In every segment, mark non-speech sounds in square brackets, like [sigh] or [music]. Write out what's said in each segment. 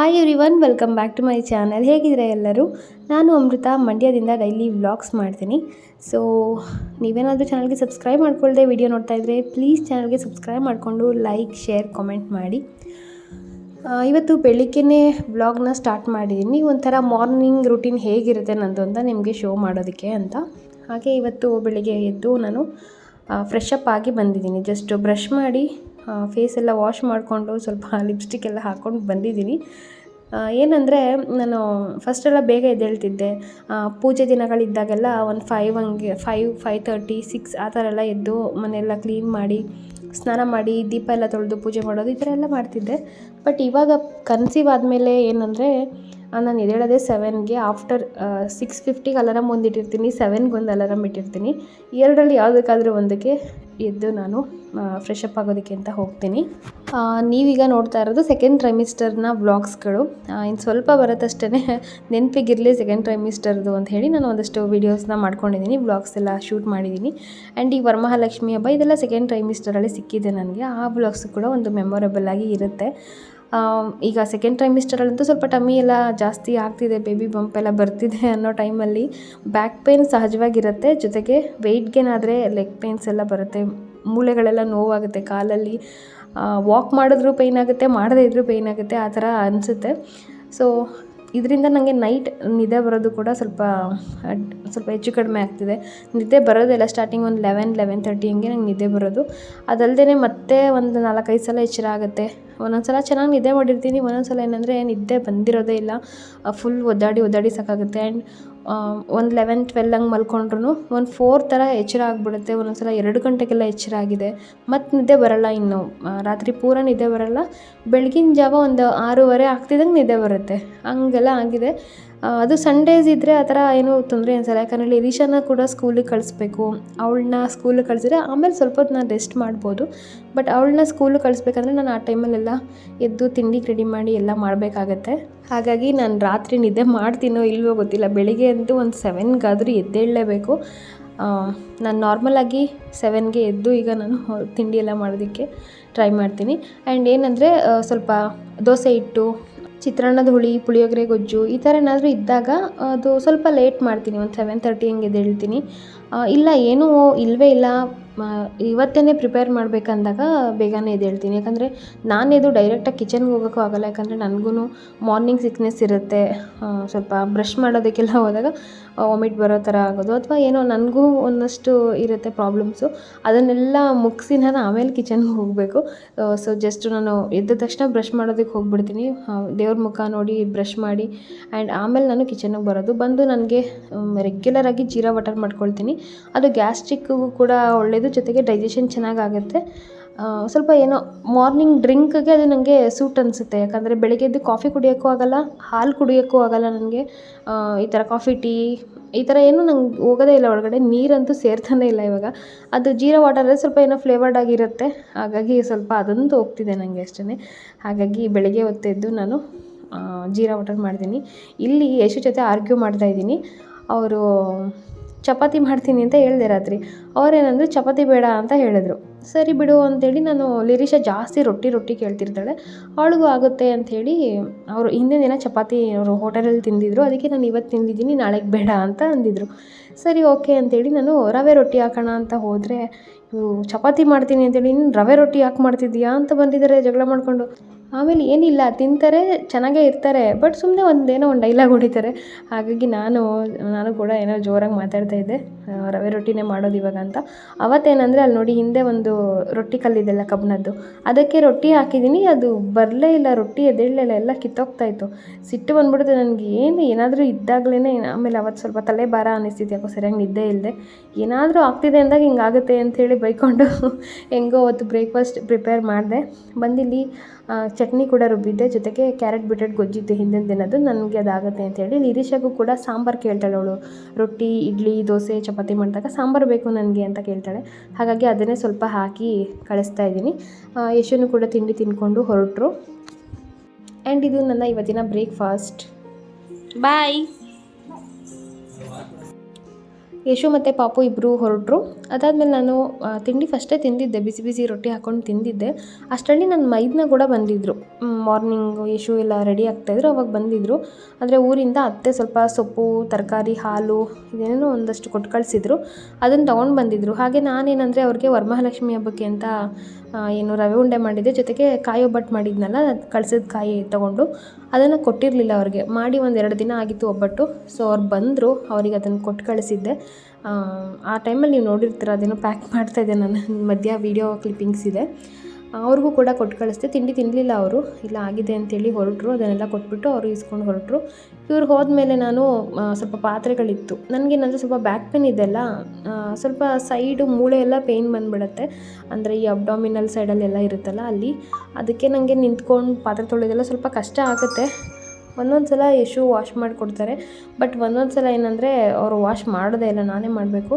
Hi every one welcome back to my channel ಹೇಗಿದ್ರೆ ಎಲ್ಲರೂ? ನಾನು ಅಮೃತ, ಮಂಡ್ಯದಿಂದ ಡೈಲಿ ವ್ಲಾಗ್ಸ್ ಮಾಡ್ತೀನಿ. ಸೊ ನೀವೇನಾದರೂ ಚಾನಲ್ಗೆ ಸಬ್ಸ್ಕ್ರೈಬ್ ಮಾಡ್ಕೊಳ್ಳದೆ ವಿಡಿಯೋ ನೋಡ್ತಾ ಇದ್ದರೆ ಪ್ಲೀಸ್ ಚಾನಲ್ಗೆ ಸಬ್ಸ್ಕ್ರೈಬ್ ಮಾಡಿಕೊಂಡು ಲೈಕ್ ಶೇರ್ ಕಾಮೆಂಟ್ ಮಾಡಿ. ಇವತ್ತು ಬೆಳಿಗ್ಗೆನೇ ವ್ಲಾಗ್ನ ಸ್ಟಾರ್ಟ್ ಮಾಡಿದ್ದೀನಿ. ಒಂಥರ ಮಾರ್ನಿಂಗ್ ರುಟೀನ್ ಹೇಗಿರುತ್ತೆ ನಂದು ಅಂತ ನಿಮಗೆ ಶೋ ಮಾಡೋದಕ್ಕೆ ಅಂತ. ಹಾಗೆ ಇವತ್ತು ಬೆಳಿಗ್ಗೆ ಎದ್ದು ನಾನು ಫ್ರೆಶ್ ಅಪ್ ಆಗಿ ಬಂದಿದ್ದೀನಿ. ಜಸ್ಟ್ ಬ್ರಷ್ ಮಾಡಿ ಫೇಸ್ ಎಲ್ಲ ವಾಶ್ ಮಾಡಿಕೊಂಡು ಸ್ವಲ್ಪ [laughs] ಲಿಪ್ಸ್ಟಿಕ್ ಎಲ್ಲ ಹಾಕ್ಕೊಂಡು ಬಂದಿದ್ದೀನಿ. ಏನಂದರೆ ನಾನು ಫಸ್ಟೆಲ್ಲ ಬೇಗ ಎದ್ದೇಳ್ತಿದ್ದೆ. ಪೂಜೆ ದಿನಗಳಿದ್ದಾಗೆಲ್ಲ ಒಂದು ಫೈವ್ ಹಂಗೆ ಫೈವ್ ಫೈವ್ ತರ್ಟಿ ಸಿಕ್ಸ್ ಆ ಥರ ಎಲ್ಲ ಎದ್ದು ಮನೆಯೆಲ್ಲ ಕ್ಲೀನ್ ಮಾಡಿ, ಸ್ನಾನ ಮಾಡಿ, ದೀಪ ಎಲ್ಲ ತೊಳೆದು ಪೂಜೆ ಮಾಡೋದು ಈ ಥರ ಎಲ್ಲ ಮಾಡ್ತಿದ್ದೆ. ಬಟ್ ಇವಾಗ ಕನ್ಸೀವ್ ಆದಮೇಲೆ ಏನಂದರೆ ನಾನು ಎದ್ದೇಳೋದೇ ಸೆವೆನ್ಗೆ ಆಫ್ಟರ್ ಸಿಕ್ಸ್ ಫಿಫ್ಟಿಗೆ ಅಲಾರಾಮ್ ಒಂದು ಇಟ್ಟಿರ್ತೀನಿ ಸೆವೆನ್ಗೆ ಒಂದು ಅಲಾರಮ್ ಇಟ್ಟಿರ್ತೀನಿ. ಎರಡರಲ್ಲಿ ಯಾವುದಕ್ಕಾದರೂ ಒಂದಕ್ಕೆ ಎದ್ದು ನಾನು ಫ್ರೆಶ್ ಅಪ್ ಆಗೋದಕ್ಕೆ ಅಂತ ಹೋಗ್ತೀನಿ. ನೀವೀಗ ನೋಡ್ತಾ ಇರೋದು ಸೆಕೆಂಡ್ ಟ್ರೈಮಿಸ್ಟರ್ನ ವ್ಲಾಗ್ಸ್ಗಳು ಇನ್ನು ಸ್ವಲ್ಪ ಬರುತ್ತಷ್ಟೇ [laughs] ನೆನಪಿಗಿರಲಿ ಸೆಕೆಂಡ್ ಟ್ರೈಮಿಸ್ಟರ್ದು ಅಂತ ಹೇಳಿ ನಾನು ಒಂದಷ್ಟು ವೀಡಿಯೋಸ್ನ ಮಾಡ್ಕೊಂಡಿದ್ದೀನಿ ವ್ಲಾಗ್ಸ್ ಎಲ್ಲ ಶೂಟ್ ಮಾಡಿದ್ದೀನಿ. ಆ್ಯಂಡ್ ಈ ವರಮಹಾಲಕ್ಷ್ಮಿ ಹಬ್ಬ ಇದೆಲ್ಲ ಸೆಕೆಂಡ್ ಟ್ರೈಮಿಸ್ಟರಲ್ಲಿ ಸಿಕ್ಕಿದೆ ನನಗೆ. ಆ ವ್ಲಾಗ್ಸ್ ಕೂಡ ಒಂದು ಮೆಮೊರೇಬಲ್ ಆಗಿ ಇರುತ್ತೆ. ಈಗ ಸೆಕೆಂಡ್ ಟ್ರೈಮಿಸ್ಟರಲ್ಲಂತೂ ಸ್ವಲ್ಪ ಟಮ್ಮಿ ಎಲ್ಲ ಜಾಸ್ತಿ ಆಗ್ತಿದೆ ಬೇಬಿ ಬಂಪ್ ಎಲ್ಲ ಬರ್ತಿದೆ ಅನ್ನೋ ಟೈಮಲ್ಲಿ ಬ್ಯಾಕ್ ಪೇನ್ ಸಹಜವಾಗಿರುತ್ತೆ. ಜೊತೆಗೆ ವೆಯ್ಟ್ ಆದರೆ ಲೆಗ್ ಪೇನ್ಸ್ ಎಲ್ಲ ಬರುತ್ತೆ. ಮೂಳೆಗಳೆಲ್ಲ ನೋವಾಗುತ್ತೆ ಕಾಲಲ್ಲಿ. ವಾಕ್ ಮಾಡಿದ್ರೂ ಪೇಯ್ನ್ ಆಗುತ್ತೆ, ಮಾಡದೇ ಇದ್ರೂ ಪೇಯ್ನ್ ಆಗುತ್ತೆ, ಆ ಥರ ಅನಿಸುತ್ತೆ. ಸೊ ಇದರಿಂದ ನನಗೆ ನೈಟ್ ನಿದ್ದೆ ಬರೋದು ಕೂಡ ಸ್ವಲ್ಪ ಸ್ವಲ್ಪ ಹೆಚ್ಚು ಕಡಿಮೆ ಆಗ್ತಿದೆ. ನಿದ್ದೆ ಬರೋದೆಲ್ಲ ಸ್ಟಾರ್ಟಿಂಗ್ ಒಂದು ಲೆವೆನ್ ಲೆವೆನ್ ತರ್ಟಿ ಹಂಗೆ ನಂಗೆ ನಿದ್ದೆ ಬರೋದು. ಅದಲ್ಲದೆ ಮತ್ತೆ ಒಂದು ನಾಲ್ಕೈದು ಸಲ ಎಚ್ಚರ ಆಗುತ್ತೆ. ಒಂದೊಂದು ಸಲ ಚೆನ್ನಾಗಿ ನಿದ್ದೆ ಮಾಡಿರ್ತೀನಿ, ಒಂದೊಂದ್ಸಲ ಏನಂದರೆ ನಿದ್ದೆ ಬಂದಿರೋದೇ ಇಲ್ಲ. ಫುಲ್ ಒದ್ದಾಡಿ ಒದ್ದಾಡಿ ಸಾಕಾಗುತ್ತೆ. ಆ್ಯಂಡ್ ಒಂದು ಲೆವೆನ್ ಟ್ವೆಲ್ ಹಂಗೆ ಮಲ್ಕೊಂಡ್ರು ಒಂದು ಫೋರ್ ಥರ ಎಚ್ಚರ ಆಗಿಬಿಡುತ್ತೆ ಒಂದೊಂದು ಸಲ ಎರಡು ಗಂಟೆಗೆಲ್ಲ ಎಚ್ಚರ ಆಗಿದೆ. ಮತ್ತು ನಿದ್ದೆ ಬರಲ್ಲ ಇನ್ನು. ರಾತ್ರಿ ಪೂರ ನಿದ್ದೆ ಬರಲ್ಲ. ಬೆಳಗಿನ ಜಾವ ಒಂದು ಆರೂವರೆ ಆಗ್ತಿದ್ದಂಗೆ ನಿದ್ದೆ ಬರುತ್ತೆ. ಹಂಗೆಲ್ಲ ಆಗಿದೆ. ಅದು ಸಂಡೇಸ್ ಇದ್ದರೆ ಆ ಥರ ಏನೂ ತೊಂದರೆ ಅನ್ಸಲ್ಲ. ಯಾಕಂದರೆ ಲಿರೀಶಾನ ಕೂಡ ಸ್ಕೂಲಿಗೆ ಕಳಿಸ್ಬೇಕು. ಅವಳನ್ನ ಸ್ಕೂಲಿಗೆ ಕಳಿಸಿದ್ರೆ ಆಮೇಲೆ ಸ್ವಲ್ಪ ಹೊತ್ತು ನಾನು ರೆಸ್ಟ್ ಮಾಡ್ಬೋದು ಬಟ್ ಅವಳನ್ನ ಸ್ಕೂಲಿಗೆ ಕಳಿಸ್ಬೇಕಂದ್ರೆ ನಾನು ಆ ಟೈಮಲ್ಲೆಲ್ಲ ಎದ್ದು ತಿಂಡಿಗೆ ರೆಡಿ ಮಾಡಿ ಎಲ್ಲ ಮಾಡಬೇಕಾಗತ್ತೆ. ಹಾಗಾಗಿ ನಾನು ರಾತ್ರಿ ನಿದ್ದೆ ಮಾಡ್ತೀನೋ ಇಲ್ವೋ ಗೊತ್ತಿಲ್ಲ. ಬೆಳಿಗ್ಗೆ ಅಂತೂ ಒಂದು ಸೆವೆನ್ಗಾದರೂ ಎದ್ದೇಳಲೇಬೇಕು. ನಾನು ನಾರ್ಮಲಾಗಿ ಸೆವೆನ್ಗೆ ಎದ್ದು ಈಗ ನಾನು ತಿಂಡಿ ಎಲ್ಲ ಮಾಡೋದಕ್ಕೆ ಟ್ರೈ ಮಾಡ್ತೀನಿ. ಆ್ಯಂಡ್ ಏನಂದರೆ ಸ್ವಲ್ಪ ದೋಸೆ ಹಿಟ್ಟು ಚಿತ್ರಾನ್ನದ ಹುಳಿ, ಪುಳಿಯೋಗರೆ, ಗೊಜ್ಜು ಈ ಥರ ಏನಾದರೂ ಇದ್ದಾಗ ಅದು ಸ್ವಲ್ಪ ಲೇಟ್ ಮಾಡ್ತೀನಿ. ಒಂದು ಸೆವೆನ್ ತರ್ಟಿ ಹಂಗೆ ಎದ್ದೇಳ್ತೀನಿ. ಇಲ್ಲ ಏನೂ ಇಲ್ಲವೇ ಇಲ್ಲ. ಇವತ್ತೇ ಪ್ರಿಪೇರ್ ಮಾಡಬೇಕಂದಾಗ ಬೇಗನೆ ಎದ್ದೇಳ್ತೀನಿ ಯಾಕಂದರೆ ನಾನು ಎದ್ದು ಡೈರೆಕ್ಟಾಗಿ ಕಿಚನ್ಗೆ ಹೋಗೋಕ್ಕೂ ಆಗಲ್ಲ. ಯಾಕಂದರೆ ನನಗೂ ಮಾರ್ನಿಂಗ್ ಸಿಕ್ನೆಸ್ ಇರುತ್ತೆ. ಸ್ವಲ್ಪ ಬ್ರಷ್ ಮಾಡೋದಕ್ಕೆಲ್ಲ ಹೋದಾಗ ವಾಮಿಟ್ ಬರೋ ಥರ ಆಗೋದು. ಅಥವಾ ಏನೋ ನನಗೂ ಒಂದಷ್ಟು ಇರುತ್ತೆ ಪ್ರಾಬ್ಲಮ್ಸು ಅದನ್ನೆಲ್ಲ ಮುಗಿಸಿ ನಾನು ಆಮೇಲೆ ಕಿಚನ್ಗೆ ಹೋಗಬೇಕು. ಸೊ ಜಸ್ಟ್ ನಾನು ಎದ್ದ ತಕ್ಷಣ ಬ್ರಷ್ ಮಾಡೋದಕ್ಕೆ ಹೋಗ್ಬಿಡ್ತೀನಿ. ದೇವ್ರ ಮುಖ ನೋಡಿ ಬ್ರಷ್ ಮಾಡಿ ಆ್ಯಂಡ್ ಆಮೇಲೆ ನಾನು ಕಿಚನ್ಗೆ ಬರೋದು. ಬಂದು ನನಗೆ ರೆಗ್ಯುಲರಾಗಿ ಜೀರಾ ಬಟರ್ ಮಾಡ್ಕೊಳ್ತೀನಿ. ಅದು ಗ್ಯಾಸ್ಟ್ರಿಕ್ಕಿಗೂ ಕೂಡ ಒಳ್ಳೆಯದು ಜೊತೆಗೆ ಡೈಜೆಷನ್ ಚೆನ್ನಾಗಾಗುತ್ತೆ. ಸ್ವಲ್ಪ ಏನೋ ಮಾರ್ನಿಂಗ್ ಡ್ರಿಂಕ್ಗೆ ಅದು ನನಗೆ ಸೂಟ್ ಅನಿಸುತ್ತೆ. ಯಾಕಂದರೆ ಬೆಳಗ್ಗೆ ಎದ್ದು ಕಾಫಿ ಕುಡಿಯೋಕ್ಕೂ ಆಗಲ್ಲ, ಹಾಲು ಕುಡಿಯೋಕ್ಕೂ ಆಗಲ್ಲ ನನಗೆ ಈ ಥರ ಕಾಫಿ ಟೀ ಈ ಥರ ಏನೂ ನಂಗೆ ಹೋಗೋದೇ ಇಲ್ಲ ಒಳಗಡೆ. ನೀರಂತೂ ಸೇರ್ತಾನೆ ಇಲ್ಲ ಇವಾಗ. ಅದು ಜೀರಾ ವಾಟರ್ ಸ್ವಲ್ಪ ಏನೋ ಫ್ಲೇವರ್ಡ್ ಆಗಿರುತ್ತೆ. ಹಾಗಾಗಿ ಸ್ವಲ್ಪ ಅದಂತೂ ಹೋಗ್ತಿದೆ ನನಗೆ ಅಷ್ಟೇ ಹಾಗಾಗಿ ಬೆಳಗ್ಗೆ ಹೊತ್ತೆದ್ದು ನಾನು ಜೀರಾ ವಾಟರ್ ಮಾಡಿದ್ದೀನಿ. ಇಲ್ಲಿ ಯಶು ಜೊತೆ ಆರ್ಗ್ಯೂ ಮಾಡ್ತಾ ಇದ್ದೀನಿ. ಅವರು ಚಪಾತಿ ಮಾಡ್ತೀನಿ ಅಂತ ಹೇಳಿದೆ ರಾತ್ರಿ. ಅವರೇನಂದ್ರೆ, ಚಪಾತಿ ಬೇಡ ಅಂತ ಹೇಳಿದ್ರು. ಸರಿ ಬಿಡು ಅಂತೇಳಿ ನಾನು ಲಿರೀಶ ಜಾಸ್ತಿ ರೊಟ್ಟಿ ರೊಟ್ಟಿ ಕೇಳ್ತಿರ್ತಾಳೆ. ಅವಳಿಗೂ ಆಗುತ್ತೆ ಅಂಥೇಳಿ ಅವರು ಹಿಂದಿನ ದಿನ ಚಪಾತಿ ಅವರು ಹೋಟೆಲಲ್ಲಿ ತಿಂದಿದ್ರು. ಅದಕ್ಕೆ ನಾನು ಇವತ್ತು ತಿಂದಿದ್ದೀನಿ, ನಾಳೆಗೆ ಬೇಡ ಅಂತ ಅಂದಿದ್ರು. ಸರಿ, ಓಕೆ ಅಂತೇಳಿ ನಾನು ರವೆ ರೊಟ್ಟಿ ಹಾಕೋಣ ಅಂತ ಹೋದರೆ ಇವು ಚಪಾತಿ ಮಾಡ್ತೀನಿ ಅಂತೇಳಿ ನೀನು ರವೆ ರೊಟ್ಟಿ ಯಾಕೆ ಮಾಡ್ತಿದ್ದೀಯಾ? ಅಂತ ಬಂದಿದ್ದಾರೆ ಜಗಳ ಮಾಡಿಕೊಂಡು. ಆಮೇಲೆ ಏನಿಲ್ಲ, ತಿಂತಾರೆ, ಚೆನ್ನಾಗೇ ಇರ್ತಾರೆ ಬಟ್ ಸುಮ್ಮನೆ ಒಂದೇನೋ ಒಂದು ಡೈಲಾಗ್ ಹೊಡಿತಾರೆ. ಹಾಗಾಗಿ ನಾನು ನಾನು ಕೂಡ ಏನೋ ಜೋರಾಗಿ ಮಾತಾಡ್ತಾ ಇದ್ದೆ. ರವೆ ರೊಟ್ಟಿನೇ ಮಾಡೋದು ಇವಾಗ ಅಂತ. ಅವತ್ತೇನಂದರೆ ಅಲ್ಲಿ ನೋಡಿ ಹಿಂದೆ ಒಂದು ರೊಟ್ಟಿ ಕಲ್ಲಿದೆಲ್ಲ ಕಬ್ಬಿಣದ್ದು ಅದಕ್ಕೆ ರೊಟ್ಟಿ ಹಾಕಿದ್ದೀನಿ ಅದು ಬರಲೇ ಇಲ್ಲ, ರೊಟ್ಟಿ ಎದೆಳ್ಳೆಲ್ಲ ಎಲ್ಲ ಕಿತ್ತೋಗ್ತಾ ಇತ್ತು. ಸಿಟ್ಟು ಬಂದ್ಬಿಡುತ್ತೆ ನನಗೆ. ಏನು, ಏನಾದರೂ ಇದ್ದಾಗಲೇ ಆಮೇಲೆ ಅವತ್ತು ಸ್ವಲ್ಪ ತಲೆ ಭಾರ ಅನ್ನಿಸ್ತಿತ್ತು, ಯಾಕೋ ಸರಿಯಾಗಿ ನಿದ್ದೆ ಇಲ್ಲದೆ ಏನಾದರೂ ಆಗ್ತಿದೆ ಅಂದಾಗ ಹಿಂಗಾಗುತ್ತೆ ಅಂಥೇಳಿ ಬೈಕೊಂಡು [laughs] ಹೆಂಗೋ ಅವತ್ತು ಬ್ರೇಕ್ಫಾಸ್ಟ್ ಪ್ರಿಪೇರ್ ಮಾಡಿದೆ. ಬಂದಿಲ್ಲಿ ಚಟ್ನಿ ಕೂಡ ರುಬ್ಬಿದ್ದೆ. ಜೊತೆಗೆ ಕ್ಯಾರೆಟ್, ಬಿಟ್ರೆಟ್ ಗೊಜ್ಜಿದ್ದೆ ಹಿಂದಿನ ದಿನದ್ದು ನನಗೆ ಅದಾಗುತ್ತೆ ಅಂತೇಳಿ ನಿರೀಶಾಗೂ ಕೂಡ ಸಾಂಬಾರು ಕೇಳ್ತಾಳೆ ಅವಳು. ರೊಟ್ಟಿ, ಇಡ್ಲಿ, ದೋಸೆ, ಚಪಾತಿ ಮಾಡಿದಾಗ ಸಾಂಬಾರು ಬೇಕು ನನಗೆ ಅಂತ ಕೇಳ್ತಾಳೆ. ಹಾಗಾಗಿ ಅದನ್ನೇ ಸ್ವಲ್ಪ ಹಾಕಿ ಕಳಿಸ್ತಾ ಇದ್ದೀನಿ. ಯಶನು ಕೂಡ ತಿಂಡಿ ತಿಂದ್ಕೊಂಡು ಹೊರಟರು. ಆ್ಯಂಡ್ ಇದು ನನ್ನ ಇವತ್ತಿನ ಬ್ರೇಕ್ಫಾಸ್ಟ್ ಬಾಯ್ ಯಶು ಮತ್ತು ಪಾಪು ಇಬ್ಬರು ಹೊರಟರು. ಅದಾದಮೇಲೆ ನಾನು ತಿಂಡಿ ಫಸ್ಟೇ ತಿಂದಿದ್ದೆ, ಬಿಸಿ ಬಿಸಿ ರೊಟ್ಟಿ ಹಾಕ್ಕೊಂಡು ತಿಂದಿದ್ದೆ. ಅಷ್ಟರಲ್ಲಿ ನನ್ನ ಮೈದನ ಕೂಡ ಬಂದಿದ್ದರು ಮಾರ್ನಿಂಗು ಯಶು ಎಲ್ಲ ರೆಡಿ ಆಗ್ತಾಯಿದ್ರು ಅವಾಗ ಬಂದಿದ್ದರು ಅಂದರೆ ಊರಿಂದ ಅತ್ತೆ ಸ್ವಲ್ಪ ಸೊಪ್ಪು, ತರಕಾರಿ, ಹಾಲು, ಇದೇನೇನೋ ಒಂದಷ್ಟು ಕೊಟ್ಟು ಕಳಿಸಿದ್ರು. ಅದನ್ನು ತೊಗೊಂಡು ಬಂದಿದ್ದರು ಹಾಗೆ ನಾನೇನಂದರೆ ಅವ್ರಿಗೆ ವರಮಹಾಲಕ್ಷ್ಮಿ ಹಬ್ಬಕ್ಕೆ ಅಂತ ಏನು ರವೆ ಉಂಡೆ ಮಾಡಿದ್ದೆ. ಜೊತೆಗೆ ಕಾಯಿ ಒಬ್ಬಟ್ಟು ಮಾಡಿದ್ನಲ್ಲ ಕಳ್ಸಿದ ಕಾಯಿ ತೊಗೊಂಡು ಅದನ್ನು ಕೊಟ್ಟಿರಲಿಲ್ಲ ಅವ್ರಿಗೆ. ಮಾಡಿ ಒಂದು ಎರಡು ದಿನ ಆಗಿತ್ತು ಒಬ್ಬಟ್ಟು. ಸೊ ಅವ್ರು ಬಂದರು, ಅವ್ರಿಗೆ ಅದನ್ನು ಕೊಟ್ಟು ಕಳಿಸಿದ್ದೆ. ಆ ಟೈಮಲ್ಲಿ ನೀವು ನೋಡಿರ್ತೀರ, ಅದೇನೋ ಪ್ಯಾಕ್ ಮಾಡ್ತಾಯಿದ್ದೆ ನಾನು. [laughs] ಮಧ್ಯ ವೀಡಿಯೋ ಕ್ಲಿಪ್ಪಿಂಗ್ಸ್ ಇದೆ. ಅವ್ರಿಗೂ ಕೂಡ ಕೊಟ್ಟು ಕಳಿಸ್ದೆ. ತಿಂಡಿ ತಿನ್ನಲಿಲ್ಲ ಅವರು. ಇಲ್ಲ ಆಗಿದೆ ಅಂತೇಳಿ ಹೊರಟರು. ಅದನ್ನೆಲ್ಲ ಕೊಟ್ಬಿಟ್ಟು ಅವರು ಇಸ್ಕೊಂಡು ಹೊರಟರು. ಇವ್ರು ಹೋದ್ಮೇಲೆ ನಾನು ಸ್ವಲ್ಪ ಪಾತ್ರೆಗಳಿತ್ತು. ನನಗೇನಂದರೆ ಸ್ವಲ್ಪ ಬ್ಯಾಕ್ ಪೇನ್ ಇದೆಲ್ಲ ಸ್ವಲ್ಪ ಸೈಡು ಮೂಳೆ ಎಲ್ಲ ಪೇಯ್ನ್ ಬಂದುಬಿಡತ್ತೆ. ಅಂದರೆ ಈ ಅಬ್ಡಾಮಿನಲ್ ಸೈಡಲ್ಲೆಲ್ಲ ಇರುತ್ತಲ್ಲ ಅಲ್ಲಿ. ಅದಕ್ಕೆ ನನಗೆ ನಿಂತ್ಕೊಂಡು ಪಾತ್ರೆ ತೊಳೆಯೋದೆಲ್ಲ ಸ್ವಲ್ಪ ಕಷ್ಟ ಆಗುತ್ತೆ. ಒಂದೊಂದು ಸಲ ಯಶು ವಾಶ್ ಮಾಡಿಕೊಡ್ತಾರೆ. ಬಟ್ ಒಂದೊಂದು ಸಲ ಏನಂದರೆ ಅವರು ವಾಶ್ ಮಾಡೋದೇ ಇಲ್ಲ, ನಾನೇ ಮಾಡಬೇಕು.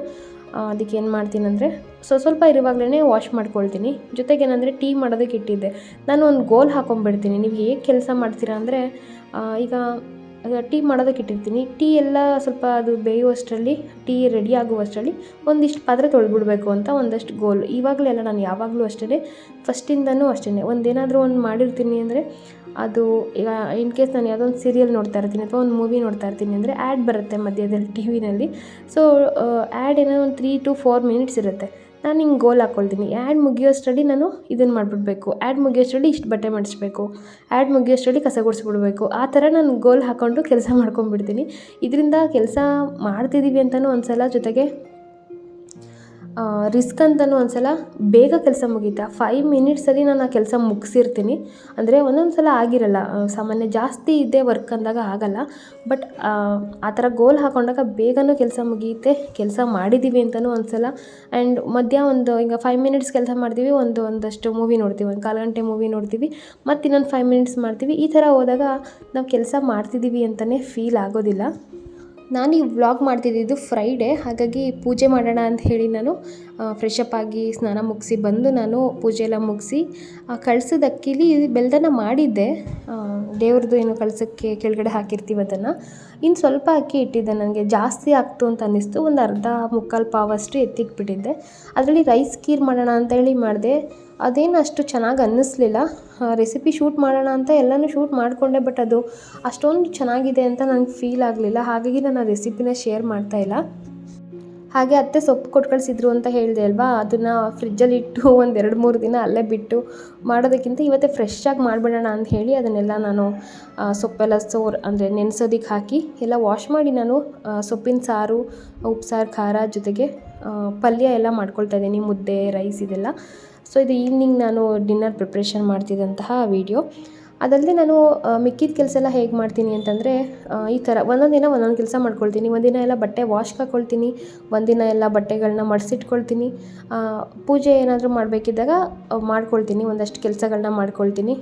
ಅದಕ್ಕೆ ಏನು ಮಾಡ್ತೀನಿ ಅಂದರೆ ಸೊ, ಸ್ವಲ್ಪ ಇರುವಾಗಲೇ ವಾಶ್ ಮಾಡ್ಕೊಳ್ತೀನಿ. ಜೊತೆಗೆ ಏನಂದರೆ ಟೀ ಮಾಡೋದಕ್ಕೆ ಇಟ್ಟಿದ್ದೆ. ನಾನು ಒಂದು ಗೋಲ್ ಹಾಕೊಂಡ್ಬಿಡ್ತೀನಿ ನೀವು ಹೇಗೆ ಕೆಲಸ ಮಾಡ್ತೀರಾ ಅಂದರೆ ಈಗ ಈಗ ಟೀ ಮಾಡೋದಕ್ಕೆ ಇಟ್ಟಿರ್ತೀನಿ. ಟೀ ಎಲ್ಲ ಸ್ವಲ್ಪ ಅದು ಬೇಯುವಷ್ಟರಲ್ಲಿ, ಟೀ ರೆಡಿ ಆಗುವಷ್ಟರಲ್ಲಿ ಒಂದಿಷ್ಟು ಪಾತ್ರೆ ತೊಳೆದ್ಬಿಡ್ಬೇಕು ಅಂತ ಒಂದಷ್ಟು ಗೋಲ್. ಇವಾಗಲೇ ಅಲ್ಲ ನಾನು ಯಾವಾಗಲೂ ಅಷ್ಟೇ ಫಸ್ಟಿಂದನೂ ಅಷ್ಟೇ ಒಂದೇನಾದರೂ ಒಂದು ಮಾಡಿರ್ತೀನಿ ಅಂದರೆ ಅದು ಈಗ ಇನ್ ಕೇಸ್ ನಾನು ಯಾವುದೋ ಒಂದು ಸೀರಿಯಲ್ ನೋಡ್ತಾ ಇರ್ತೀನಿ ಅಥವಾ ಒಂದು ಮೂವಿ ನೋಡ್ತಾ ಇರ್ತೀನಿ ಅಂದರೆ ಆ್ಯಡ್ ಬರುತ್ತೆ ಮಧ್ಯದಲ್ಲಿ ಟಿ ವಿನಲ್ಲಿ ಸೊ ಆ್ಯಡ್ ಏನೋ ಒಂದು ತ್ರೀ ಟು ಫೋರ್ ಮಿನಿಟ್ಸ್ ಇರುತ್ತೆ. ನಾನು ಹಿಂಗೆ ಗೋಲ್ ಹಾಕ್ಕೊಳ್ತೀನಿ ಆ್ಯಡ್ ಮುಗಿಯೋಷ್ಟರಲ್ಲಿ ನಾನು ಇದನ್ನು ಮಾಡಿಬಿಡ್ಬೇಕು. ಆ್ಯಡ್ ಮುಗಿಯೋಷ್ಟರಲ್ಲಿ ಇಷ್ಟು ಬಟ್ಟೆ ಮಾಡಿಸ್ಬೇಕು. ಆ್ಯಡ್ ಮುಗಿಯೋಷ್ಟರಲ್ಲಿ ಕಸ ಗುಡಿಸ್ಬಿಡ್ಬೇಕು. ಆ ಥರ ನಾನು ಗೋಲ್ ಹಾಕ್ಕೊಂಡು ಕೆಲಸ ಮಾಡ್ಕೊಂಡ್ಬಿಡ್ತೀನಿ. ಇದರಿಂದ ಕೆಲಸ ಮಾಡ್ತಿದ್ದೀವಿ ಅಂತಲೂ ಒಂದ್ಸಲ ಜೊತೆಗೆ ರಿಸ್ಕ್ ಅಂತಲೂ ಒಂದ್ಸಲ ಬೇಗ ಕೆಲಸ ಮುಗೀತಾ. ಫೈವ್ ಮಿನಿಟ್ಸಲ್ಲಿ ನಾನು ಆ ಕೆಲಸ ಮುಗಿಸಿರ್ತೀನಿ. ಅಂದರೆ ಒಂದೊಂದು ಸಲ ಆಗಿರಲ್ಲ. ಸಾಮಾನ್ಯ ಜಾಸ್ತಿ ಇದೆ ವರ್ಕ್ ಅಂದಾಗ ಆಗಲ್ಲ. ಬಟ್ ಆ ಥರ ಗೋಲ್ ಹಾಕೊಂಡಾಗ ಬೇಗನೂ ಕೆಲಸ ಮುಗಿಯುತ್ತೆ ಕೆಲಸ ಮಾಡಿದ್ದೀವಿ ಅಂತಲೂ ಒಂದ್ಸಲ. ಆ್ಯಂಡ್ ಮಧ್ಯ ಒಂದು ಈಗ ಫೈವ್ ಮಿನಿಟ್ಸ್ ಕೆಲಸ ಮಾಡ್ತೀವಿ, ಒಂದು, ಒಂದಷ್ಟು ಮೂವಿ ನೋಡ್ತೀವಿ, ಒಂದು ಕಾಲು ಗಂಟೆ ಮೂವಿ ನೋಡ್ತೀವಿ, ಮತ್ತು ಇನ್ನೊಂದು ಫೈವ್ ಮಿನಿಟ್ಸ್ ಮಾಡ್ತೀವಿ. ಈ ಥರ ಹೋದಾಗ ನಾವು ಕೆಲಸ ಮಾಡ್ತಿದ್ದೀವಿ ಅಂತಲೇ ಫೀಲ್ ಆಗೋದಿಲ್ಲ. ನಾನು ಈ ವ್ಲಾಗ್ ಮಾಡ್ತಿದ್ದಿದ್ದು ಫ್ರೈಡೇ ಹಾಗಾಗಿ ಪೂಜೆ ಮಾಡೋಣ ಅಂತ ಹೇಳಿ ನಾನು ಫ್ರೆಶ್ ಅಪ್ ಆಗಿ ಸ್ನಾನ ಮುಗಿಸಿ ಬಂದು ನಾನು ಪೂಜೆ ಎಲ್ಲ ಮುಗಿಸಿ ಕಳ್ಸದ ಅಕ್ಕಿಲಿ ಬೆಲ್ದನ ಮಾಡಿದ್ದೆ. ದೇವ್ರದ್ದು ಏನು ಕಳ್ಸೋಕ್ಕೆ ಕೆಳಗಡೆ ಹಾಕಿರ್ತೀವಿ ಅದನ್ನು. ಇನ್ನು ಸ್ವಲ್ಪ ಅಕ್ಕಿ ಇಟ್ಟಿದ್ದೆ ನನಗೆ ಜಾಸ್ತಿ ಆಗ್ತು ಅಂತ ಅನ್ನಿಸ್ತು, ಒಂದು ಅರ್ಧ ಮುಕ್ಕಾಲು ಪಾವಷ್ಟು ಎತ್ತಿಟ್ಬಿಟ್ಟಿದ್ದೆ. ಅದರಲ್ಲಿ ರೈಸ್ ಖೀರ್ ಮಾಡೋಣ ಅಂತೇಳಿ ಮಾಡಿದೆ. ಅದೇನು ಅಷ್ಟು ಚೆನ್ನಾಗಿ ಅನ್ನಿಸ್ಲಿಲ್ಲ. ರೆಸಿಪಿ ಶೂಟ್ ಮಾಡೋಣ ಅಂತ ಎಲ್ಲನೂ ಶೂಟ್ ಮಾಡಿಕೊಂಡೆ ಬಟ್ ಅದು ಅಷ್ಟೊಂದು ಚೆನ್ನಾಗಿದೆ ಅಂತ ನನಗೆ ಫೀಲ್ ಆಗಲಿಲ್ಲ. ಹಾಗಾಗಿ ನಾನು ಆ ರೆಸಿಪಿನ ಶೇರ್ ಮಾಡ್ತಾಯಿಲ್ಲ ಹಾಗೆ ಅತ್ತೆ ಸೊಪ್ಪು ಕೊಟ್ಟು ಕಳಿಸಿದ್ರು ಅಂತ ಹೇಳಿದೆ ಅಲ್ವಾ? ಅದನ್ನು ಫ್ರಿಜ್ಜಲ್ಲಿ ಇಟ್ಟು [laughs] ಒಂದು ಎರಡು ಮೂರು ದಿನ ಅಲ್ಲೇ ಬಿಟ್ಟು ಮಾಡೋದಕ್ಕಿಂತ ಇವತ್ತೇ ಫ್ರೆಶ್ಶಾಗಿ ಮಾಡಿಬಿಡೋಣ ಅಂತ ಹೇಳಿ ಅದನ್ನೆಲ್ಲ ನಾನು ಸೊಪ್ಪೆಲ್ಲ ಸೋರ್, ಅಂದರೆ ನೆನೆಸೋದಿಕ್ಕೆ ಹಾಕಿ ಎಲ್ಲ ವಾಶ್ ಮಾಡಿ ನಾನು ಸೊಪ್ಪಿನ ಸಾರು, ಉಪ್ಸಾರು, ಖಾರ ಜೊತೆಗೆ ಪಲ್ಯ ಎಲ್ಲ ಮಾಡ್ಕೊಳ್ತಾ ಇದ್ದೀನಿ. ಮುದ್ದೆ ರೈಸ್ ಇದೆಲ್ಲ. ಸೊ ಇದು ಈವ್ನಿಂಗ್ ನಾನು ಡಿನ್ನರ್ ಪ್ರಿಪ್ರೇಷನ್ ಮಾಡ್ತಿದ್ದಂತಹ ವೀಡಿಯೋ ಅದಲ್ಲದೆ ನಾನು ಮಿಕ್ಕಿದ ಕೆಲಸ ಎಲ್ಲ ಹೇಗೆ ಮಾಡ್ತೀನಿ ಅಂತಂದರೆ ಈ ಥರ ಒಂದೊಂದು ದಿನ ಒಂದೊಂದು ಕೆಲಸ ಮಾಡ್ಕೊಳ್ತೀನಿ. ಒಂದಿನ ಎಲ್ಲ ಬಟ್ಟೆ ವಾಶ್ ಹಾಕ್ಕೊಳ್ತೀನಿ ಒಂದಿನ ಎಲ್ಲ ಬಟ್ಟೆಗಳನ್ನ ಮಡಿಸಿಟ್ಕೊಳ್ತೀನಿ. ಪೂಜೆ ಏನಾದರೂ ಮಾಡಬೇಕಿದ್ದಾಗ ಮಾಡ್ಕೊಳ್ತೀನಿ. ಒಂದಷ್ಟು ಕೆಲಸಗಳನ್ನ ಮಾಡ್ಕೊಳ್ತೀನಿ.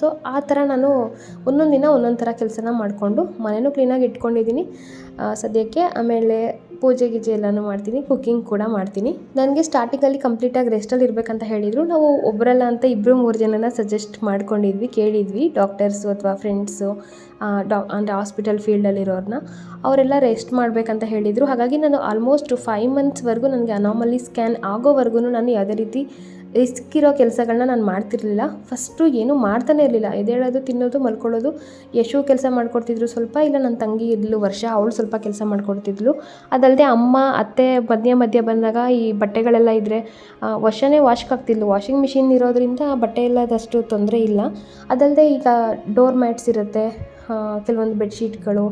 ಸೊ ಆ ಥರ ನಾನು ಒಂದೊಂದು ದಿನ ಒಂದೊಂದು ಥರ ಕೆಲಸನ ಮಾಡಿಕೊಂಡು ಮನೆಯೂ ಕ್ಲೀನಾಗಿ ಇಟ್ಕೊಂಡಿದ್ದೀನಿ. ಸದ್ಯಕ್ಕೆ ಆಮೇಲೆ ಪೂಜೆ ಗೀಜೆ ಎಲ್ಲನೂ ಮಾಡ್ತೀನಿ ಕುಕ್ಕಿಂಗ್ ಕೂಡ ಮಾಡ್ತೀನಿ. ನನಗೆ ಸ್ಟಾರ್ಟಿಂಗಲ್ಲಿ ಕಂಪ್ಲೀಟಾಗಿ ರೆಸ್ಟಲ್ಲಿ ಇರಬೇಕಂತ ಹೇಳಿದರು. ನಾವು ಒಬ್ಬರಲ್ಲ ಅಂತ ಇಬ್ಬರು ಮೂರು ಜನನ ಸಜೆಸ್ಟ್ ಮಾಡ್ಕೊಂಡಿದ್ವಿ, ಕೇಳಿದ್ವಿ. ಡಾಕ್ಟರ್ಸು ಅಥವಾ ಫ್ರೆಂಡ್ಸು ಡಾ ಅಂದರೆ ಹಾಸ್ಪಿಟಲ್ ಫೀಲ್ಡಲ್ಲಿರೋರನ್ನ ಅವರೆಲ್ಲ ರೆಸ್ಟ್ ಮಾಡಬೇಕಂತ ಹೇಳಿದರು. ಹಾಗಾಗಿ ನಾನು ಆಲ್ಮೋಸ್ಟ್ ಫೈವ್ ಮಂತ್ಸ್ವರೆಗೂ ನನಗೆ ಅನಾಮಲಿ ಸ್ಕ್ಯಾನ್ ಆಗೋವರೆಗೂ ನಾನು ಯಾವುದೇ ರೀತಿ ರಿಸ್ಕ್ ಇರೋ ಕೆಲಸಗಳನ್ನ ನಾನು ಮಾಡ್ತಿರ್ಲಿಲ್ಲ. ಫಸ್ಟು ಏನೂ ಮಾಡ್ತಾನೆ ಇರಲಿಲ್ಲ. ಎದ್ದೇಳೋದು ತಿನ್ನೋದು, ಮಲ್ಕೊಳ್ಳೋದು, ಯಶು ಕೆಲಸ ಮಾಡ್ಕೊಡ್ತಿದ್ರು ಸ್ವಲ್ಪ, ಇಲ್ಲ ನನ್ನ ತಂಗಿ ಇದ್ಲು ವರ್ಷ, ಅವಳು ಸ್ವಲ್ಪ ಕೆಲಸ ಮಾಡ್ಕೊಡ್ತಿದ್ಲು. ಅದಲ್ಲದೆ ಅಮ್ಮ, ಅತ್ತೆ ಮಧ್ಯ ಮಧ್ಯ ಬಂದಾಗ ಈ ಬಟ್ಟೆಗಳೆಲ್ಲ ಇದ್ದರೆ ವರ್ಷನೇ ವಾಶ್ಗೆ ಹಾಕ್ತಿದ್ಲು ವಾಷಿಂಗ್ ಮಿಷಿನ್ ಇರೋದ್ರಿಂದ ಬಟ್ಟೆ ಎಲ್ಲದಷ್ಟು ತೊಂದರೆ ಇಲ್ಲ. ಅದಲ್ಲದೆ ಈಗ ಡೋರ್ ಮ್ಯಾಟ್ಸ್ ಇರುತ್ತೆ ಕೆಲವೊಂದು ಬೆಡ್ಶೀಟ್ಗಳು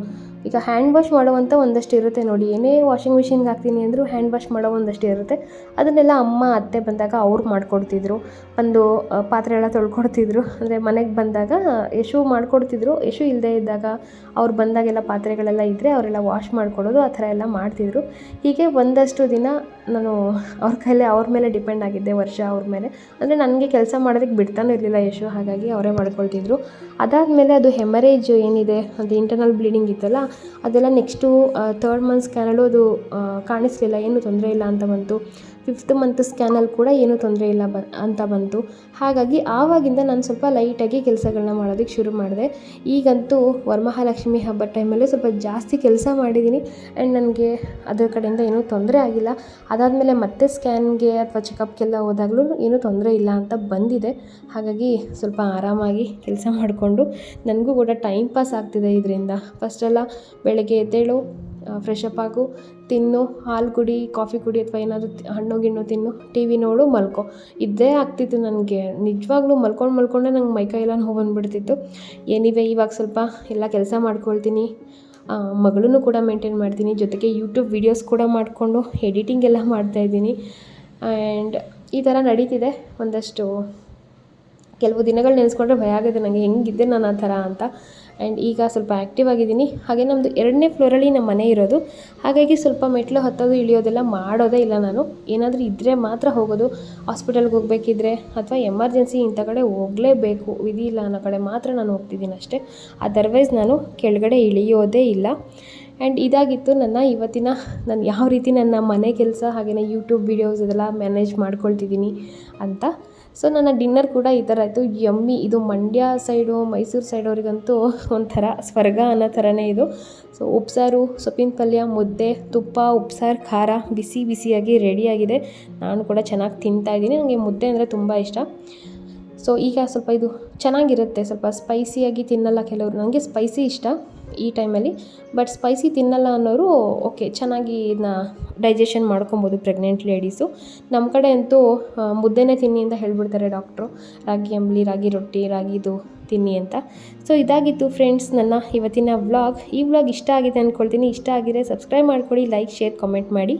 ಈಗ ಹ್ಯಾಂಡ್ ವಾಶ್ ಮಾಡುವಂಥ ಒಂದಷ್ಟು ಇರುತ್ತೆ ನೋಡಿ. ಏನೇ ವಾಷಿಂಗ್ ಮಿಷಿನ್ಗೆ ಹಾಕ್ತೀನಿ ಅಂದರೂ ಹ್ಯಾಂಡ್ ವಾಶ್ ಮಾಡೋ ಒಂದಷ್ಟು ಇರುತ್ತೆ. ಅದನ್ನೆಲ್ಲ ಅಮ್ಮ, ಅತ್ತೆ ಬಂದಾಗ ಅವ್ರು ಮಾಡಿಕೊಡ್ತಿದ್ರು. ಒಂದು ಪಾತ್ರೆ ಎಲ್ಲ ತೊಳ್ಕೊಡ್ತಿದ್ರು. ಅಂದರೆ ಮನೆಗೆ ಬಂದಾಗ ಯಶು ಮಾಡಿಕೊಡ್ತಿದ್ರು. ಯಶು ಇಲ್ಲದೆ ಇದ್ದಾಗ ಅವ್ರು ಬಂದಾಗೆಲ್ಲ ಪಾತ್ರೆಗಳೆಲ್ಲ ಇದ್ದರೆ ಅವರೆಲ್ಲ ವಾಶ್ ಮಾಡಿಕೊಡೋದು, ಆ ಥರ ಎಲ್ಲ ಮಾಡ್ತಿದ್ರು. ಹೀಗೆ ಒಂದಷ್ಟು ದಿನ ನಾನು ಅವ್ರ ಕೈಲೇ, ಅವ್ರ ಮೇಲೆ ಡಿಪೆಂಡ್ ಆಗಿದ್ದೆ ವರ್ಷ ಅವ್ರ ಮೇಲೆ. ಅಂದರೆ ನನಗೆ ಕೆಲಸ ಮಾಡೋದಕ್ಕೆ ಬಿಡ್ತಾನೂ ಇರಲಿಲ್ಲ ಯಶು. ಹಾಗಾಗಿ ಅವರೇ ಮಾಡ್ಕೊಳ್ತಿದ್ರು. ಅದಾದಮೇಲೆ ಅದು ಹೆಮರೇಜ್ ಏನಿದೆ, ಅದು ಇಂಟರ್ನಲ್ ಬ್ಲೀಡಿಂಗ್ ಇತ್ತಲ್ಲ ಅದೆಲ್ಲ ನೆಕ್ಸ್ಟು ತರ್ಡ್ ಮಂತ್ ಸ್ಕ್ಯಾನಲ್ಲೂ ಅದು ಕಾಣಿಸ್ಲಿಲ್ಲ ಏನು ತೊಂದರೆ ಇಲ್ಲ ಅಂತ ಬಂತು. ಫಿಫ್ತ್ ಮಂತ್ ಸ್ಕ್ಯಾನಲ್ಲಿ ಕೂಡ ಏನೂ ತೊಂದರೆ ಇಲ್ಲ ಬ ಅಂತ ಬಂತು. ಹಾಗಾಗಿ ಆವಾಗಿಂದ ನಾನು ಸ್ವಲ್ಪ ಲೈಟಾಗಿ ಕೆಲಸಗಳನ್ನ ಮಾಡೋದಕ್ಕೆ ಶುರು ಮಾಡಿದೆ. ಈಗಂತೂ ವರಮಹಾಲಕ್ಷ್ಮಿ ಹಬ್ಬದ ಟೈಮಲ್ಲಿ ಸ್ವಲ್ಪ ಜಾಸ್ತಿ ಕೆಲಸ ಮಾಡಿದ್ದೀನಿ ಆ್ಯಂಡ್ ನನಗೆ ಅದರ ಕಡೆಯಿಂದ ಏನೂ ತೊಂದರೆ ಆಗಿಲ್ಲ. ಅದಾದಮೇಲೆ ಮತ್ತೆ ಸ್ಕ್ಯಾನ್ಗೆ ಅಥವಾ ಚೆಕಪ್ಗೆಲ್ಲ ಹೋದಾಗಲೂ ಏನೂ ತೊಂದರೆ ಇಲ್ಲ ಅಂತ ಬಂದಿದೆ. ಹಾಗಾಗಿ ಸ್ವಲ್ಪ ಆರಾಮಾಗಿ ಕೆಲಸ ಮಾಡಿಕೊಂಡು ನನಗೂ ಕೂಡ ಟೈಮ್ ಪಾಸ್ ಆಗ್ತಿದೆ ಇದರಿಂದ. ಫಸ್ಟೆಲ್ಲ ಬೆಳಗ್ಗೆ ಎದ್ದೇಳು ಫ್ರೆಶ್ ಅಪ್ ಆಗು. ತಿನ್ನು, ಹಾಲು ಕುಡಿ ಕಾಫಿ ಕುಡಿ ಅಥವಾ ಏನಾದರೂ ಹಣ್ಣು ಗಿಣ್ಣು ತಿನ್ನು ಟಿ ವಿ ನೋಡು, ಮಲ್ಕೊ. ಇದ್ದೇ ಆಗ್ತಿತ್ತು ನನಗೆ. ನಿಜವಾಗ್ಲೂ ಮಲ್ಕೊಂಡು ಮಲ್ಕೊಂಡೆ ನಂಗೆ ಮೈಕೈ ಎಲ್ಲ ಹೋಗಿ ಬಂದುಬಿಡ್ತಿತ್ತು. ಏನಿವೆ ಇವಾಗ ಸ್ವಲ್ಪ ಎಲ್ಲ ಕೆಲಸ ಮಾಡ್ಕೊಳ್ತೀನಿ. ಮಗಳೂ ಕೂಡ ಮೇಂಟೈನ್ ಮಾಡ್ತೀನಿ. ಜೊತೆಗೆ ಯೂಟ್ಯೂಬ್ ವೀಡಿಯೋಸ್ ಕೂಡ ಮಾಡಿಕೊಂಡು ಎಡಿಟಿಂಗ್ ಎಲ್ಲ ಮಾಡ್ತಾಯಿದ್ದೀನಿ ಆ್ಯಂಡ್ ಈ ಥರ ನಡೀತಿದೆ. ಒಂದಷ್ಟು ಕೆಲವು ದಿನಗಳು ನೆನೆಸ್ಕೊಂಡ್ರೆ ಭಯ ಆಗುತ್ತೆ. ನನಗೆ ಹೆಂಗಿದ್ದೆ ನಾನು ಆ ಥರ ಅಂತ. ಆ್ಯಂಡ್ ಈಗ ಸ್ವಲ್ಪ ಆ್ಯಕ್ಟಿವ್ ಆಗಿದ್ದೀನಿ. ಹಾಗೆ ನಮ್ಮದು ಎರಡನೇ ಫ್ಲೋರಲ್ಲಿ ನಮ್ಮ ಮನೆ ಇರೋದು. ಹಾಗಾಗಿ ಸ್ವಲ್ಪ ಮೆಟ್ಲು ಹತ್ತೋದು, ಇಳಿಯೋದೆಲ್ಲ ಮಾಡೋದೇ ಇಲ್ಲ ನಾನು. ಏನಾದರೂ ಇದ್ದರೆ ಮಾತ್ರ ಹೋಗೋದು. ಹಾಸ್ಪಿಟಲ್ಗೆ ಹೋಗಬೇಕಿದ್ರೆ ಅಥವಾ ಎಮರ್ಜೆನ್ಸಿ ಇಂಥ ಕಡೆ ಹೋಗಲೇಬೇಕು. ವಿಧಿ ಇಲ್ಲ ಅನ್ನೋ ಕಡೆ ಮಾತ್ರ ನಾನು ಹೋಗ್ತಿದ್ದೀನಿ ಅಷ್ಟೇ. ಅದರ್ವೈಸ್ ನಾನು ಕೆಳಗಡೆ ಇಳಿಯೋದೇ ಇಲ್ಲ. ಆ್ಯಂಡ್ ಇದಾಗಿತ್ತು ನನ್ನ ಇವತ್ತಿನ ನಾನು ಯಾವ ರೀತಿ ನನ್ನ ಮನೆ ಕೆಲಸ ಹಾಗೆಯೇ ಯೂಟ್ಯೂಬ್ ವೀಡಿಯೋಸ್ ಇದೆಲ್ಲ ಮ್ಯಾನೇಜ್ ಮಾಡ್ಕೊಳ್ತಿದ್ದೀನಿ ಅಂತ. ಸೊ ನನ್ನ ಡಿನ್ನರ್ ಕೂಡ ಈ ಥರ ಆಯಿತು. ಯಮ್ಮಿ, ಇದು ಮಂಡ್ಯ ಸೈಡು, ಮೈಸೂರು ಸೈಡವ್ರಿಗಂತೂ ಒಂಥರ ಸ್ವರ್ಗ ಅನ್ನೋ ಥರನೇ ಇದು. ಸೊ ಉಪ್ಸಾರು, ಸೊಪ್ಪಿನ ಪಲ್ಯ, ಮುದ್ದೆ, ತುಪ್ಪ, ಉಪ್ಸಾರು, ಖಾರ ಬಿಸಿ ಬಿಸಿಯಾಗಿ ರೆಡಿಯಾಗಿದೆ ನಾನು ಕೂಡ ಚೆನ್ನಾಗಿ ತಿಂತಾಯಿದ್ದೀನಿ ನನಗೆ ಮುದ್ದೆ ಅಂದರೆ ತುಂಬ ಇಷ್ಟ. ಸೊ ಈಗ ಸ್ವಲ್ಪ ಇದು ಚೆನ್ನಾಗಿರುತ್ತೆ. ಸ್ವಲ್ಪ ಸ್ಪೈಸಿಯಾಗಿ ತಿನ್ನಲ್ಲ ಕೆಲವರು. ನನಗೆ ಸ್ಪೈಸಿ ಇಷ್ಟ. ಈ ಟೈಮಲ್ಲಿ. ಬಟ್ ಸ್ಪೈಸಿ ತಿನ್ನಲ್ಲ ಅನ್ನೋರು ಓಕೆ ಚೆನ್ನಾಗಿ ಇದನ್ನ ಡೈಜೆಷನ್ ಮಾಡ್ಕೊಬೋದು ಪ್ರೆಗ್ನೆಂಟ್ ಲೇಡೀಸು ನಮ್ಮ ಕಡೆ ಅಂತೂ ಮುದ್ದೆನೇ ತಿನ್ನಿ ಅಂತ ಹೇಳ್ಬಿಡ್ತಾರೆ ಡಾಕ್ಟ್ರು ರಾಗಿ ಅಂಬಲಿ, ರಾಗಿ ರೊಟ್ಟಿ ರಾಗಿದು ತಿನ್ನಿ ಅಂತ. ಸೊ ಇದಾಗಿತ್ತು ಫ್ರೆಂಡ್ಸ್ ನನ್ನ ಇವತ್ತಿನ ವ್ಲಾಗ್ ಈ ವ್ಲಾಗ್ ಇಷ್ಟ ಆಗಿದೆ ಅಂದ್ಕೊಳ್ತೀನಿ ಇಷ್ಟ ಆಗಿದೆ ಸಬ್ಸ್ಕ್ರೈಬ್ ಮಾಡ್ಕೊಳ್ಳಿ ಲೈಕ್ ಶೇರ್ ಕಾಮೆಂಟ್ ಮಾಡಿ.